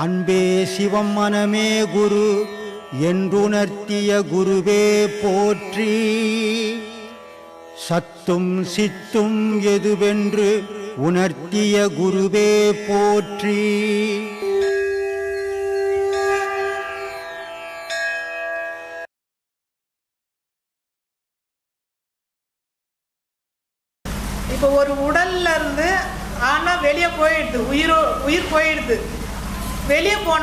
அன்பே சிவம் மனமே குரு என்றுணர்த்திய குருவே போற்றி. சத்தும் சித்தும் எதுவென்று உணர்த்திய குருவே போற்றி. இப்போ ஒரு உடல்ல இருந்து ஆனா வெளியே போயிடுது உயிரோ உயிர் போயிடுது. வெளியே போன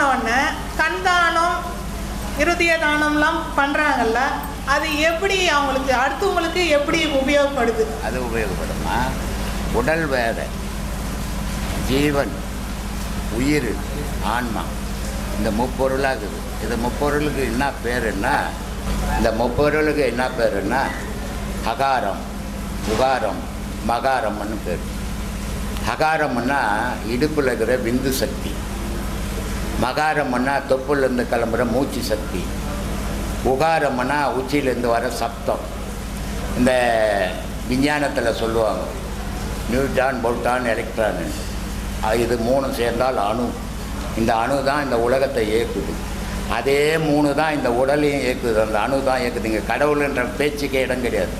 கண் தானம் இருதய தானம்லாம் பண்ணுறாங்கல்ல அது எப்படி அவங்களுக்கு அடுத்தவங்களுக்கு எப்படி உபயோகப்படுது? அது உபயோகப்படுமா? உடல் வேற ஜீவன் உயிர் ஆன்மா இந்த முப்பொருளாகுது. இந்த முப்பொருளுக்கு என்ன பேருன்னா இந்த முப்பொருளுக்கு என்ன பேருன்னா அகாரம் உகாரம் மகாரம்னு பேர். அகாரம்னா இடுப்பில் இருக்கிற விந்து சக்தி. மகாரம்னா தொப்புலேருந்து கிளம்புற மூச்சு சக்தி. உகாரம்னா உச்சியிலேருந்து வர சப்தம். இந்த விஞ்ஞானத்தில் சொல்லுவாங்க நியூட்ரான் பொல்டான் எலக்ட்ரான். இது மூணு சேர்ந்தால் அணு. இந்த அணு தான் இந்த உலகத்தை இயக்குது. அதே மூணு தான் இந்த உடலையும் இயக்குது. அந்த அணு தான் இயக்குது. இங்கே கடவுள்ன்ற பேச்சுக்கே இடம் கிடையாது.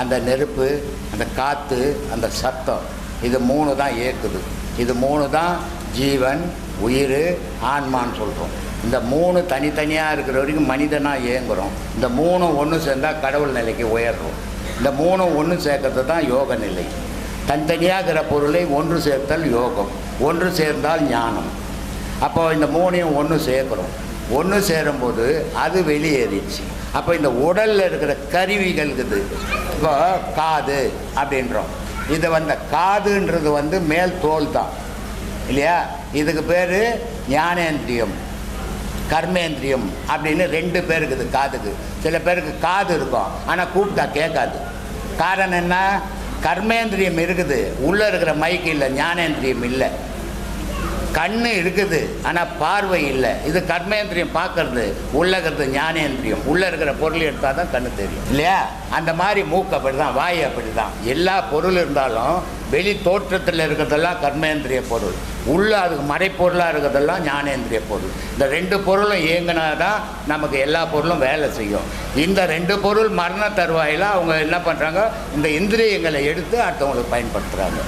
அந்த நெருப்பு அந்த காற்று அந்த சத்தம் இது மூணு தான் இயக்குது. இது மூணு தான் ஜீவன் உயிர் ஆன்மான்னு சொல்கிறோம் இந்த மூணு தனித்தனியாக இருக்கிற வரைக்கும் மனிதனாக இயங்குகிறோம் இந்த மூணும் ஒன்று சேர்ந்தால் கடவுள் நிலைக்கு உயர்றோம். இந்த மூணும் ஒன்று சேர்க்கறது தான் யோக நிலை. தனித்தனியாக இருக்கிற பொருளை ஒன்று சேர்த்தல் யோகம். ஒன்று சேர்ந்தால் ஞானம். அப்போ இந்த மூணையும் ஒன்று சேர்க்குறோம். ஒன்று சேரும்போது அது வெளியேறிச்சு அப்போ இந்த உடலில் இருக்கிற கருவிகள் இருக்குது. இப்போ காது அப்படின்றோம். இது வந்த காதுன்றது வந்து மேல் தோல் தான். இல்லையா? இதுக்கு பேர் ஞானேந்திரியம் கர்மேந்திரியம் அப்படின்னு ரெண்டு பேர் இருக்குது காதுக்கு. சில பேருக்கு காது இருக்கும் ஆனால் கூப்பிட்டா கேட்காது. காரணம் என்ன? கர்மேந்திரியம் இருக்குது. உள்ளே இருக்கிற மைக்கு இல்லை ஞானேந்திரியம் இல்லை. கண்ணு இருக்குது ஆனால் பார்வை இல்லை. இது கர்மேந்திரியம் பார்க்கறது உள்ள இருக்கிறது ஞானேந்திரியம். உள்ளே இருக்கிற பொருள் எடுத்தால் தான் கண்ணு தெரியும். இல்லையா? அந்த மாதிரி மூக்கு அப்படி தான் வாய் அப்படி தான் எல்லா பொருள் இருந்தாலும் வெளி தோற்றத்தில் இருக்கிறதெல்லாம் கர்மேந்திரிய பொருள். உள்ள அதுக்கு மறைப்பொருளாக இருக்கிறதெல்லாம் ஞானேந்திரிய பொருள். இந்த ரெண்டு பொருளும் இயங்கினா தான் நமக்கு எல்லா பொருளும் வேலை செய்யும். இந்த ரெண்டு பொருள் மரண தருவாயில் அவங்க என்ன பண்ணுறாங்க இந்த இந்திரியங்களை எடுத்து அடுத்தவங்களுக்கு பயன்படுத்துகிறாங்க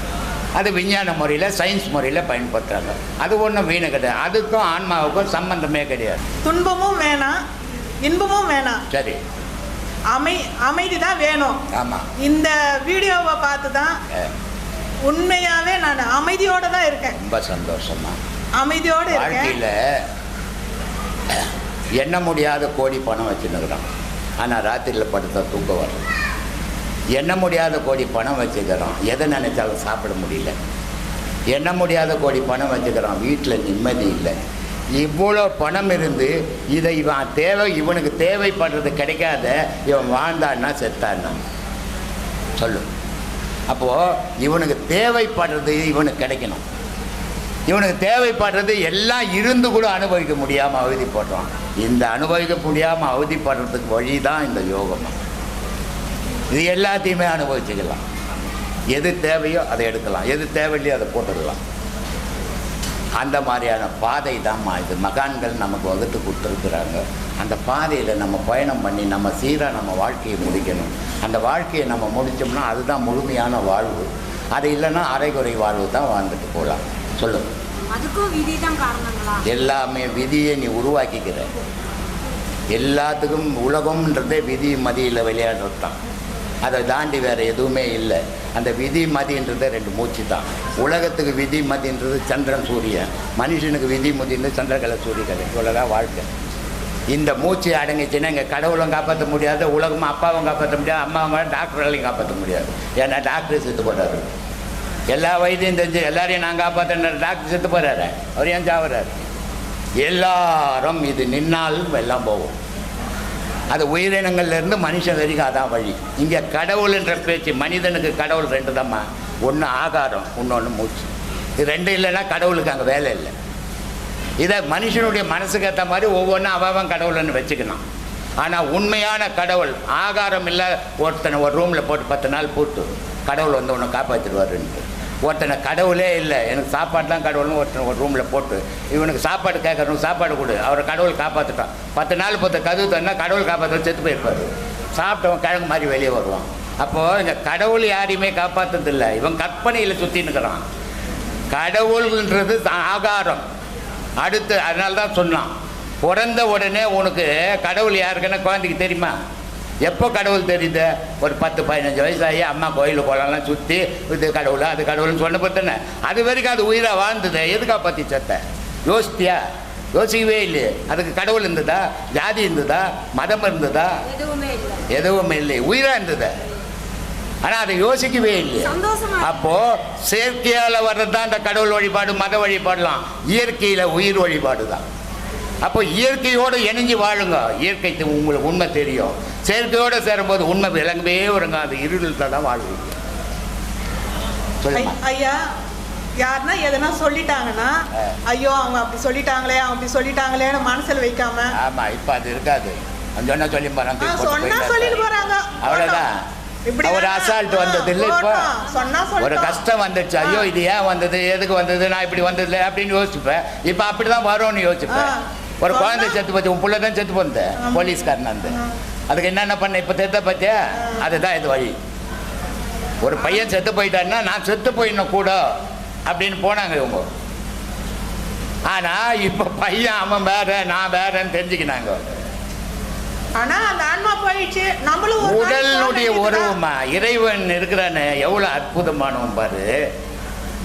அது விஞ்ஞான முறையில் சயின்ஸ் முறையில் பயன்படுத்துகிறாங்க அது ஒன்றும் வீணு கிடையாது. அதுக்கும் ஆன்மாவுக்கும் சம்பந்தமே கிடையாது. துன்பமும் வேணாம் இன்பமும் வேணாம் சரி. அமை அமைதி தான் வேணும். ஆமாம் இந்த வீடியோவை பார்த்து தான் உண்மையாவே நான் அமைதியோட தான் இருக்கேன். ரொம்ப சந்தோஷமா. அமைதியோட வாழ்க்கையில் எண்ண முடியாத கோடி பணம் வச்சுன்னுக்குறான் ஆனால் ராத்திரியில் படுத்தா தூக்கம் வரும். எண்ண முடியாத கோடி பணம் வச்சுக்கிறோம். எதை நினைச்சாலும் சாப்பிட முடியல. எண்ண முடியாத கோடி பணம் வச்சுக்கிறோம். வீட்டில் நிம்மதி இல்லை. இவ்வளோ பணம் இருந்து இதை இவன் தேவை இவனுக்கு தேவைப்படுறது கிடைக்காத இவன் வாழ்ந்தான்னா செத்தான்னா? சொல்லு. அப்போது இவனுக்கு தேவைப்படுறது இவனுக்கு கிடைக்கணும். இவனுக்கு தேவைப்படுறது எல்லாம் இருந்து கூட அனுபவிக்க முடியாமல் அவதிப்படுறான் இந்த அனுபவிக்க முடியாமல் அவதிப்படுறதுக்கு வழி தான் இந்த யோகம்? இது எல்லாத்தையுமே அனுபவிச்சுக்கலாம். எது தேவையோ அதை எடுக்கலாம். எது தேவையில்லையோ அதை போட்டுடலாம் அந்த மாதிரியான பாதை தான்மா இது மகான்கள் நமக்கு வகுத்து கொடுத்துருக்குறாங்க. அந்த பாதையில் நம்ம பயணம் பண்ணி நம்ம சீராக நம்ம வாழ்க்கையை முடிக்கணும். அந்த வாழ்க்கையை நம்ம முடித்தோம்னா அதுதான் முழுமையான வாழ்வு. அது இல்லைன்னா அரைகுறை வாழ்வு தான் வாழ்ந்துட்டு போகலாம். சொல்லு அதுக்கும் விதி தான் காரணங்களா? எல்லாமே விதியை நீ உருவாக்கிக்கிற. எல்லாத்துக்கும் உலகம்ன்றதே விதி மதியில் விளையாடுறது தான் அதை தாண்டி வேறு எதுவுமே இல்லை. அந்த விதி மதின்றது ரெண்டு மூச்சு தான். உலகத்துக்கு விதி மதின்றது சந்திரன் சூரியன். மனுஷனுக்கு விதி மதின்றது சந்திரகலை சூரியகலை இவ்வளோதான் வாழ்க்கை. இந்த மூச்சு அடங்கிச்சுன்னா இங்கே கடவுளும் காப்பாற்ற முடியாது உலகமும் அப்பாவும் காப்பாற்ற முடியாது அம்மாவும் டாக்டர்களையும் காப்பாற்ற முடியாது. ஏன்னா டாக்டர் செத்து போடுறாரு எல்லா வயதையும் தெரிஞ்சு எல்லாரையும் நான் காப்பாற்றுற டாக்டர் செத்து போகிறாரு அவர் ஏன் சாவுறாரு? எல்லாரும் இது நின்னால் எல்லாம் போகும். அது உயிரினங்கள்லேருந்து மனுஷன் வரைக்கும் அதான் வழி. இங்கே கடவுள்ன்ற பேச்சு மனிதனுக்கு கடவுள் ரெண்டு தாம்மா. ஒன்று ஆகாரம் இன்னொன்று மூச்சு. இது ரெண்டு இல்லைன்னா கடவுளுக்கு அங்கே வேலை இல்லை. இதை மனுஷனுடைய மனசுக்கு ஏற்ற மாதிரி ஒவ்வொன்றும் அவன் கடவுள்னு வச்சுக்கணும். ஆனால் உண்மையான கடவுள் ஆகாரம் இல்லை ஒருத்தனை ஒரு ரூமில் போட்டு பத்து நாள் போட்டு கடவுள் வந்து உன்னை காப்பாற்றிடுவாருன்ட்டு ஒருத்தனை கடவுளே இல்லை. எனக்கு சாப்பாடுலாம் கடவுள்னு ஒருத்தன் ஒரு ரூமில் போட்டு இவனுக்கு சாப்பாடு கேட்கறவனுக்கு சாப்பாடு கொடு. அவரை கடவுள் காப்பாற்றிட்டான் பத்து நாள் பத்து கதவு தந்தா கடவுள் காப்பாற்ற செத்து போயிருப்பார். சாப்பிட்டவன் கிழங்கு மாதிரி வெளியே வருவான். அப்போது இந்த கடவுள் யாரையுமே காப்பாற்றுறதில்லை இவன் கற்பனையில் சுற்றின்னுக்கிறான் கடவுள்ன்றது தான் ஆகாரம். அடுத்து அதனால தான் சொன்னான். பிறந்த உடனே உனக்கு கடவுள் யாருக்குன்னா குழந்தைக்கு தெரியுமா? எப்போ கடவுள் தெரியுது? ஒரு பத்து பதினஞ்சு வயசாகி அம்மா கோயில் குளம்லாம் சுற்றி இது கடவுள் அது கடவுள்னு சொன்ன பார்த்தேனே அது வரைக்கும் அது உயிராக வாழ்ந்தது. எதுக்கா பற்றி சத்த? யோசித்தியா யோசிக்கவே இல்லையே. அதுக்கு கடவுள் இருந்ததா? ஜாதி இருந்ததா? மதம் இருந்ததா? எதுவுமே இல்லை. எதுவும் இல்லை. உயிராக இருந்தது. ஆனால் அதை யோசிக்கவே இல்லை சந்தோஷமா இருக்கு. அப்போ செயற்கையால் வர்றது தான் இந்த கடவுள் வழிபாடு மத வழிபாடுலாம். இயற்கையில் உயிர் வழிபாடு தான் அப்போ இயற்கையோடு இணைஞ்சு வாழுங்க. இயற்கைக்கு உங்களுக்கு உண்மை தெரியும். செயற்கையோடு சேரும்போது உண்மை விளங்கவே வருங்க அது இருளில் தான் வாழ்வீங்க. ஐயா யாருன்னா எதனா சொல்லிட்டாங்கன்னா. ஐயோ அவங்க அப்படி சொல்லிட்டாங்களே அவங்க அப்படி சொல்லிட்டாங்களேன்னு மனசுல வைக்காம. ஆமாம் இப்போ அது இருக்காது. சொன்னா சொல்லி ஆ, சொன்னா சொல்லிட்டு போறாங்க. அவ்வளோதான் இப்படி ஒரு? அசால்ட் வந்தது இல்லை இப்போ. ஒரு. கஷ்டம் வந்துடுச்சு ஐயோ இது ஏன் வந்தது? எதுக்கு வந்தது? நான் இப்படி வந்ததில்ல அப்படின்னு யோசிப்பேன். இப்போ அப்படி தான் வரும்னு யோசிப்பேன். ஒரு குழந்தை செத்து போச்சு உன் பிள்ளை தான் செத்து ஆமா. போலீஸ்காரன் வந்து அதுக்கு என்னென்ன பண்ண இப்போ தெத்த பார்த்தியா அதுதான் இது வழி. ஒரு பையன் செத்து போயிட்டான்னா நான் செத்து போயிடணும் கூட அப்படின்னு போனாங்க இவங்க. ஆனால் இப்போ பையன் அவன் வேற நான் வேறன்னு தெரிஞ்சுக்கினாங்க. உடலுடைய. உறவுமா? இறைவன் இருக்கிறானே எவ்வளோ அற்புதமானவன் பாரு.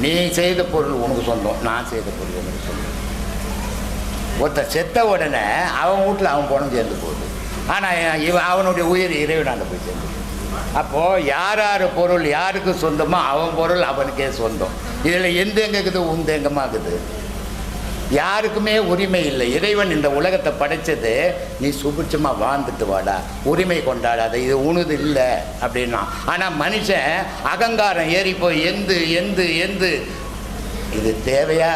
நீ செய்த பொருள் உனக்கு சொந்தம் நான் செய்த பொருள் உனக்கு சொந்தம். ஒருத்தன் செத்த உடனே அவன் வீட்டில் அவன் பணம் சேர்ந்து போகுது. ஆனால் இவன் அவனுடைய உயிர் இறைவனாண்ட போய் சேர்ந்து அப்போது யார் யார் பொருள் யாருக்கு சொந்தமோ அவன் பொருள் அவனுக்கே சொந்தம். இதில் எந்த எங்கே இருக்குது? உந்த எங்கமாகுது யாருக்குமே உரிமை இல்லை. இறைவன் இந்த உலகத்தை படைச்சது நீ சுபிட்சமாக வாழ்ந்துட்டு வாடா. உரிமை கொண்டாடாத. இது உனது இல்லை அப்படின்னா. ஆனால் மனுஷன் அகங்காரம் ஏறி போய் எந்து எந்து எந்து. இது தேவையா?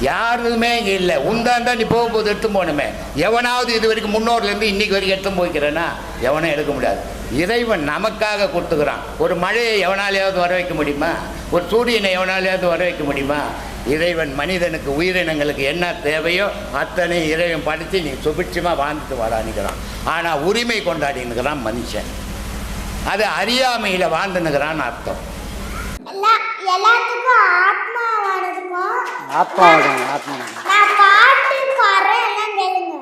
யாருமே இங்கே இல்லை. தான் நீ போகும்போது எடுத்து போகணுமே. எவனாவது இது வரைக்கும் முன்னோர்லேருந்து இன்னைக்கு வரைக்கும் எடுத்து போய்க்கிறேன்னா எவனும் எடுக்க முடியாது. இறைவன் நமக்காக கொடுத்துக்கிறான். ஒரு மழையை எவனாலையாவது வர வைக்க முடியுமா? ஒரு சூரியனை எவனாலையாவது வர வைக்க முடியுமா? இறைவன் மனிதனுக்கு உயிரினங்களுக்கு என்ன தேவையோ அத்தனை இறைவன் படித்து நீ சுபிட்சமாக வாழ்ந்துட்டு வரான்னுக்கிறான் ஆனால் உரிமை கொண்டாடினுக்கிறான் மனுஷன். அது அறியாமையில் வாழ்ந்துனுக்கிறான்னு அர்த்தம். எல்லாத்துக்கும் நான் பாட்டு பாடுறேன் எல்லாம் கேளுங்க.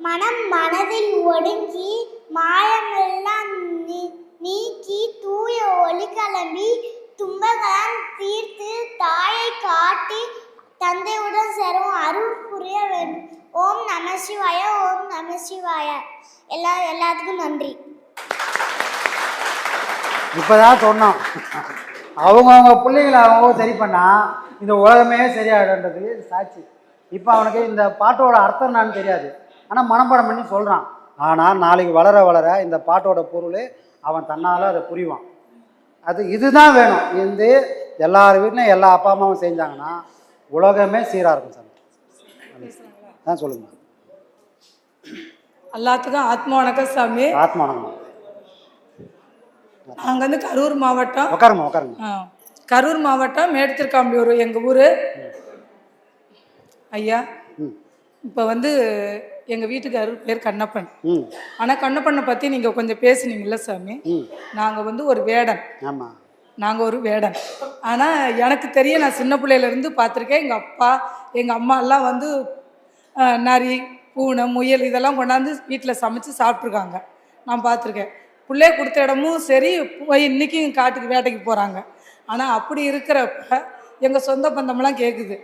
மனம் மனதில் ஒடுங்கி மாயமெல்லாம் நீ- நீக்கி தூய ஒளி கிளம்பி துன்பங்களாம் தீர்த்து தாயை காட்டி தந்தையுடன் சேரும் அருள் புரிய வேண்டும். ஓம் நம சிவாய ஓம் நம சிவாய. எல்லா எல்லாத்துக்கும் நன்றி. இப்போதான் சொன்னோம். அவங்கவுங்க பிள்ளைங்களை அவங்க சரி பண்ணா இந்த உலகமே சரியாயிடுன்றதுக்கு இது சாட்சி. இப்போ அவனுக்கு இந்த பாட்டோட அர்த்தம் என்னன்னு தெரியாது. ஆனால் மனப்பாடம் பண்ணி சொல்கிறான் ஆனால் நாளைக்கு வளர வளர இந்த பாட்டோட பொருள் அவன் தன்னால் அதை புரிவான். அது இதுதான் வேணும். இது எல்லார் வீட்லையும் எல்லா அப்பா அம்மாவும் செஞ்சாங்கன்னா உலகமே சீராக இருக்கும் சார் தான் சொல்லுங்க. எல்லாத்துக்கும் ஆத்மா வணக்கம் சாமி. ஆத்மா வணக்கம். நாங்கள் வந்து கரூர் மாவட்டம். உட்காருங்க உட்காருங்க. கரூர் மாவட்டம் மேடுத்திருக்காம்பலூர் எங்கள் ஊர். ஐயா இப்போ வந்து எங்கள் வீட்டுக்காரர் பேர் கண்ணப்பன். ஆனால் கண்ணப்பனை பற்றி நீங்கள் கொஞ்சம் பேசுனீங்கல்ல சாமி? நாங்கள் வந்து ஒரு வேடன். ஆமாம் நாங்கள் ஒரு வேடன். ஆனால் எனக்கு தெரியும் நான் சின்ன பிள்ளையிலேருந்து பார்த்துருக்கேன் எங்கள் அப்பா எங்கள் அம்மா எல்லாம் வந்து நரி பூனை முயல் இதெல்லாம் கொண்டாந்து வீட்டில் சமைச்சு சாப்பிட்ருக்காங்க நான் பார்த்துருக்கேன் பிள்ளைய கொடுத்த இடமும் சரி போய் இன்றைக்கும் காட்டுக்கு வேட்டைக்கு போகிறாங்க ஆனால் அப்படி இருக்கிறப்ப எங்கள் சொந்த பந்தமெல்லாம் கேட்குது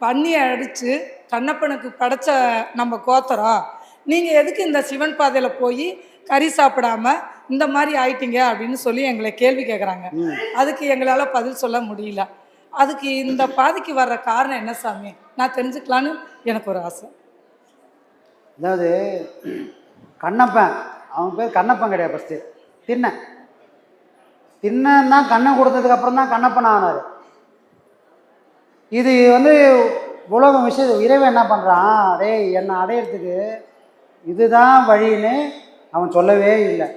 பன்னியை அடித்து கண்ணப்பனுக்கு படைச்ச நம்ம கோத்தரம் நீங்கள் எதுக்கு இந்த சிவன் பாதையில் போய் கறி சாப்பிடாம இந்த மாதிரி ஆயிட்டீங்க அப்படின்னு சொல்லி எங்களை கேள்வி கேட்குறாங்க அதுக்கு எங்களால் பதில் சொல்ல முடியல. அதுக்கு இந்த பாதைக்கு வர்ற காரணம் என்ன சாமி? நான் தெரிஞ்சுக்கலான்னு எனக்கு ஒரு ஆசை. அதாவது கண்ணப்பன் அவன் பேர் கண்ணப்பன் கிடையாது ஃபஸ்ட்டு திண்ணன் திண்ணன் தான் கண்ணை கொடுத்ததுக்கு அப்புறம் தான் கண்ணப்பன் ஆனார். இது வந்து உலகம் விஷயம் இறைவன் என்ன பண்ணுறான் அதே என்னை அடையிறதுக்கு இதுதான் வழின்னு அவன் சொல்லவே இல்லை.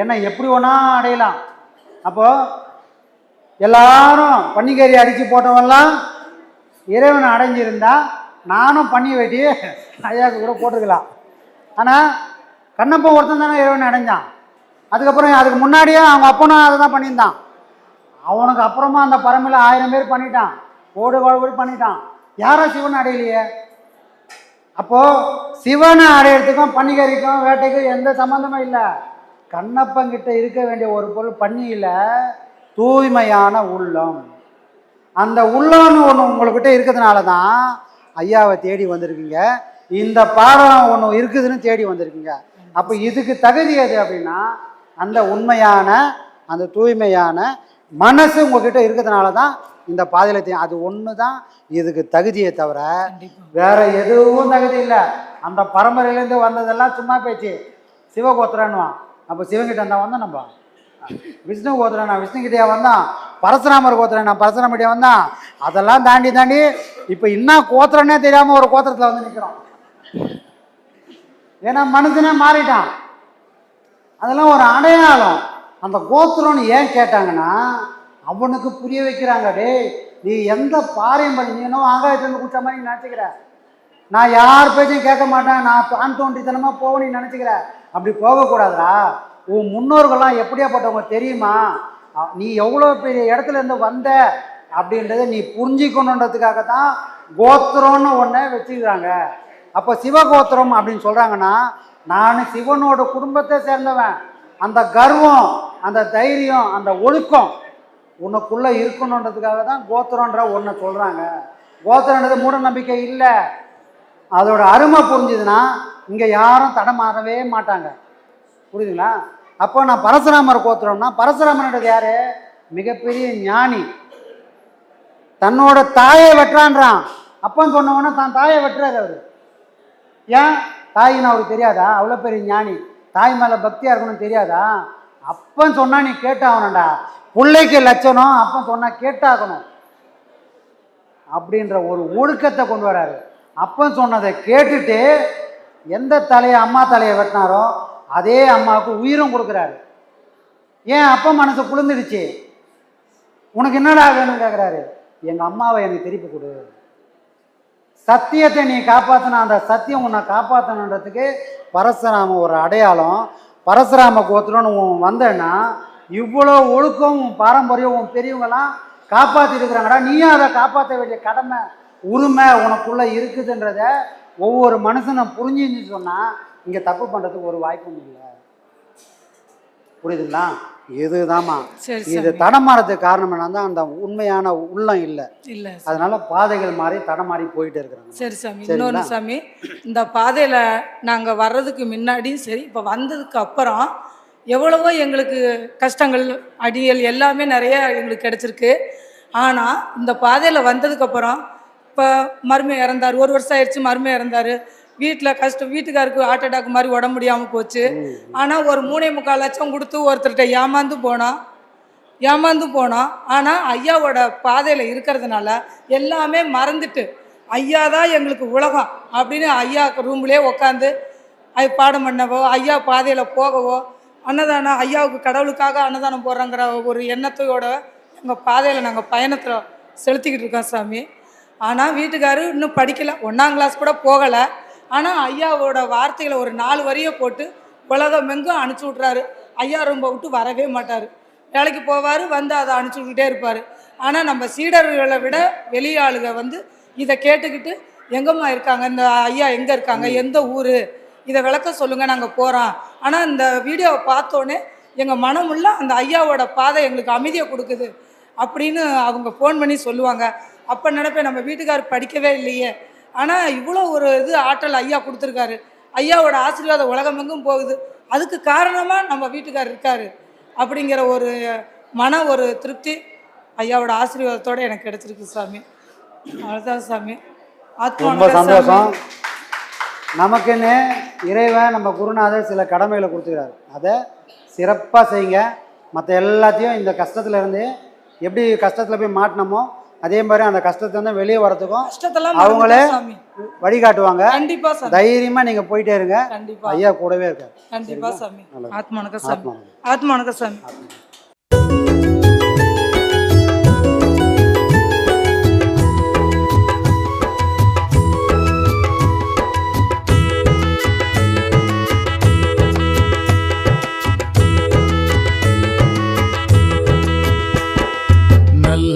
என்னை எப்படி ஒன்றா அடையலாம். அப்போது எல்லாரும் பன்னிக்கறி அடித்து போட்டவெல்லாம் இறைவன் அடைஞ்சிருந்தா நானும் பண்ணி வெட்டி ஐயாவுக்கு கூட போட்டுருக்கலாம் ஆனால் கண்ணப்பன் ஒருத்தன் தானே இறைவன் அடைஞ்சான். அதுக்கப்புறம் அதுக்கு முன்னாடியே அவங்க அப்பனும் அதை தான் பண்ணியிருந்தான். அவனுக்கு அப்புறமா அந்த பரம்பில் ஆயிரம் பேர் பண்ணிட்டான். ஓடு கோடி பண்ணிட்டான். யாரும் சிவன் அடையலையே? அப்போ சிவனை அடையிறதுக்கும் பன்னிகரிக்கும் வேட்டைக்கும் எந்த சம்மந்தமும் இல்லை. கண்ணப்பங்கிட்ட இருக்க வேண்டிய ஒரு பொருள் பன்னியில் தூய்மையான உள்ளம். அந்த உள்ளம்னு ஒன்று உங்கள்கிட்ட இருக்கிறதுனால தான் ஐயாவை தேடி வந்திருக்கீங்க. இந்த பாடம் ஒன்று இருக்குதுன்னு தேடி வந்திருக்கீங்க. அப்போ இதுக்கு தகுதி எது அப்படின்னா அந்த உண்மையான அந்த தூய்மையான மனசு உங்ககிட்ட இருக்கிறதுனால தான் இந்த பாதையில் அது ஒன்று தான் இதுக்கு தகுதியே தவிர வேற எதுவும் தகுதி இல்லை. அந்த பரம்பரையிலேருந்து வந்ததெல்லாம் சும்மா பேச்சு. சிவகோத்திரன்னுவான். அப்போ சிவங்கிட்ட இருந்தால் வந்தோம் நம்ம. விஷ்ணு கோத்திரன் நான் விஷ்ணுகிட்டே வந்தான். பரசுராமர் கோத்திரன் நான் பரசுராமகிட்டே வந்தான். அதெல்லாம் தாண்டி தாண்டி இப்போ என்ன கோத்திரன்னே தெரியாமல் ஒரு கோத்திரத்தில் வந்து நிற்கிறோம் ஏன்னா மனுஷனே மாறிட்டான். அதெல்லாம் ஒரு அடையாளம். அந்த கோத்திரம்னு ஏன் கேட்டாங்கன்னா அவனுக்கு புரிய வைக்கிறாங்க டே நீ எந்த பாரியம் பண்ணி ஆகாயத்துலேருந்து குடிச்ச மாதிரி நீ நினச்சிக்கிற. நான் யார் பேச்சையும் கேட்க மாட்டேன். நான் தான் தோண்டித்தனமாக போக நீ நினச்சிக்கிற. அப்படி போகக்கூடாதா உன் முன்னோர்கள்லாம் எப்படியாப்பட்டவங்க தெரியுமா? நீ எவ்வளோ பெரிய இடத்துல இருந்து வந்த அப்படின்றத நீ புரிஞ்சிக்கணுன்றதுக்காக தான் கோத்திரம்னு ஒன்று வச்சுக்கிறாங்க அப்போ சிவகோத்திரம் அப்படின்னு சொல்கிறாங்கன்னா நான் சிவனோட குடும்பத்தை சேர்ந்தவன். அந்த கர்வம் அந்த தைரியம் அந்த ஒழுக்கம் உனக்குள்ளே இருக்கணுன்றதுக்காக தான் கோத்திரன்ற ஒன்றை சொல்கிறாங்க கோத்திரன்றது மூட நம்பிக்கை இல்லை. அதோட அருமை புரிஞ்சுதுன்னா இங்கே யாரும் தடமாறவே மாட்டாங்க. புரியுதுங்களா? அப்போ நான் பரசுராமர் கோத்திரம்னா பரசுராமன்றது யாரு? மிகப்பெரிய ஞானி. தன்னோட தாயை வெட்டுறான்றான். அப்பன் சொன்னவொன்னே தான் தாயை வெட்டுறாரு அவர். ஏன்? தாயின்னு அவருக்கு தெரியாதா? அவ்வளோ பெரிய ஞானி. தாய் மேலே பக்தியாக இருக்கணும்னு தெரியாதா? அப்பன் சொன்னால் நீ கேட்டாகணும்டா. பிள்ளைக்கு லட்சணம் அப்பன் சொன்னால் கேட்டாகணும். அப்படின்ற ஒரு ஒழுக்கத்தை கொண்டு வராரு. அப்பன் சொன்னதை கேட்டுட்டு எந்த தலையை அம்மா தலையை வெட்டினாரோ அதே அம்மாவுக்கு உயிரும் கொடுக்குறாரு. ஏன் அப்பா மனசு குளிர்ந்துடுச்சு? உனக்கு என்னடா வேணும்னு கேட்குறாரு எங்கள் அம்மாவை எனக்கு திருப்பி கொடு. சத்தியத்தை நீ காப்பாற்றின அந்த சத்தியம் உன்னை காப்பாற்றணுன்றதுக்கு பரசுராம ஒரு அடையாளம். பரசுராம கோத்திரம்னு உன் வந்தேன்னா இவ்வளோ ஒழுக்கம் உன் பாரம்பரியம் உன் பெரியவங்கெல்லாம் காப்பாற்றிட்டு இருக்கிறாங்கடா. நீயும் அதை காப்பாற்ற வேண்டிய கடமை உரிமை உனக்குள்ளே இருக்குதுன்றத ஒவ்வொரு மனுஷனும் புரிஞ்சுன்னு சொன்னால் இங்கே தப்பு பண்ணுறதுக்கு ஒரு வாய்ப்பும் இல்லை. புரியுதுங்களா? இதுதாம்மா. இது தடமாறதுக்கு காரணம் என்னன்னா அந்த உண்மையான உள்ளம் இல்லை. இல்லை அதனால பாதைகள் மாறி தடமாறி போயிட்டு இருக்கிறாங்க. சரி சாமி? இன்னொன்று சாமி இந்த பாதையில் நாங்கள் வர்றதுக்கு முன்னாடியும் சரி இப்போ வந்ததுக்கு அப்புறம் எவ்வளவோ எங்களுக்கு கஷ்டங்கள் அடியல் எல்லாமே நிறைய எங்களுக்கு கிடச்சிருக்கு. ஆனால் இந்த பாதையில் வந்ததுக்கப்புறம் இப்போ மருமை இறந்தார் ஒரு வருஷம் ஆயிடுச்சு மருமை இறந்தார். வீட்டில் கஷ்டம் வீட்டுக்காருக்கு ஹார்ட் அட்டாக் மாதிரி உடம்பு முடியாமல் போச்சு. ஆனால் ஒரு மூணே முக்கால் லட்சம் கொடுத்து ஒருத்தர்கிட்ட ஏமாந்து போனோம் ஏமாந்து போனோம் ஆனால் ஐயாவோட பாதையில் இருக்கிறதுனால எல்லாமே மறந்துட்டு ஐயா தான் எங்களுக்கு உலகம் அப்படின்னு ஐயா ரூம்லேயே உட்காந்து ஐ பாடம் பண்ணவோ ஐயா பாதையில் போகவோ அன்னதானம் ஐயாவுக்கு கடவுளுக்காக அன்னதானம் போடுறங்கிற ஒரு எண்ணத்தையோட எங்கள் பாதையில் நாங்கள் பயணத்தில் செலுத்திக்கிட்டு இருக்கோம் சாமி. ஆனால் வீட்டுக்காரு இன்னும் படிக்கலை ஒன்றாம் கிளாஸ் கூட போகலை. ஆனால் ஐயாவோட வார்த்தைகளை ஒரு நாலு வரியை போட்டு உலகமெங்கும் அனுப்பிச்சி விட்றாரு ஐயா ரொம்ப விட்டு வரவே மாட்டார். வேலைக்கு போவார் வந்து அதை அனுப்பிச்சி விட்டுட்டே இருப்பார். ஆனால் நம்ம சீடர்களை விட வெளியாளுக வந்து இதை கேட்டுக்கிட்டு எங்கம்மா இருக்காங்க? இந்த ஐயா எங்கே இருக்காங்க? எந்த ஊர்? இதை விளக்க சொல்லுங்கள் நாங்கள் போகிறோம் ஆனால் இந்த வீடியோவை பார்த்தோன்னே எங்கள் மனமுள்ள அந்த ஐயாவோட பாதை எங்களுக்கு அமைதியை கொடுக்குது அப்படின்னு அவங்க ஃபோன் பண்ணி சொல்லுவாங்க. அப்போ நினைப்பேன் நம்ம வீட்டுக்காரர் படிக்கவே இல்லையே. ஆனால் இவ்வளோ ஒரு இது ஆற்றல் ஐயா கொடுத்துருக்காரு. ஐயாவோட ஆசீர்வாதம் உலகமெங்கும் போகுது. அதுக்கு காரணமாக நம்ம வீட்டுக்காரர் இருக்காரு. அப்படிங்கிற ஒரு மன ஒரு திருப்தி ஐயாவோட ஆசீர்வாதத்தோட எனக்கு கிடைச்சிருக்கு சாமி. அவ்வளோதான் சாமி. ரொம்ப சந்தோஷம். நமக்குன்னு இறைவன் நம்ம குருநாதர் சில கடமைகளை கொடுத்துக்கிறாரு. அதை சிறப்பாக செய்யுங்க. மற்ற எல்லாத்தையும் இந்த கஷ்டத்துல இருந்து எப்படி கஷ்டத்தில் போய் மாட்டினோமோ அதே மாதிரி அந்த கஷ்டத்துலேருந்து வெளியே வரதுக்கும் கஷ்டத்தெல்லாம் அவங்களே வழிகாட்டுவாங்க. கண்டிப்பா தைரியமா நீங்க போயிட்டே இருங்க. கண்டிப்பா. ஐயா கூடவே இருக்காரு கண்டிப்பா சாமி. ஆத்மானக சாமி ஆத்மா ஆத்மானக சாமி.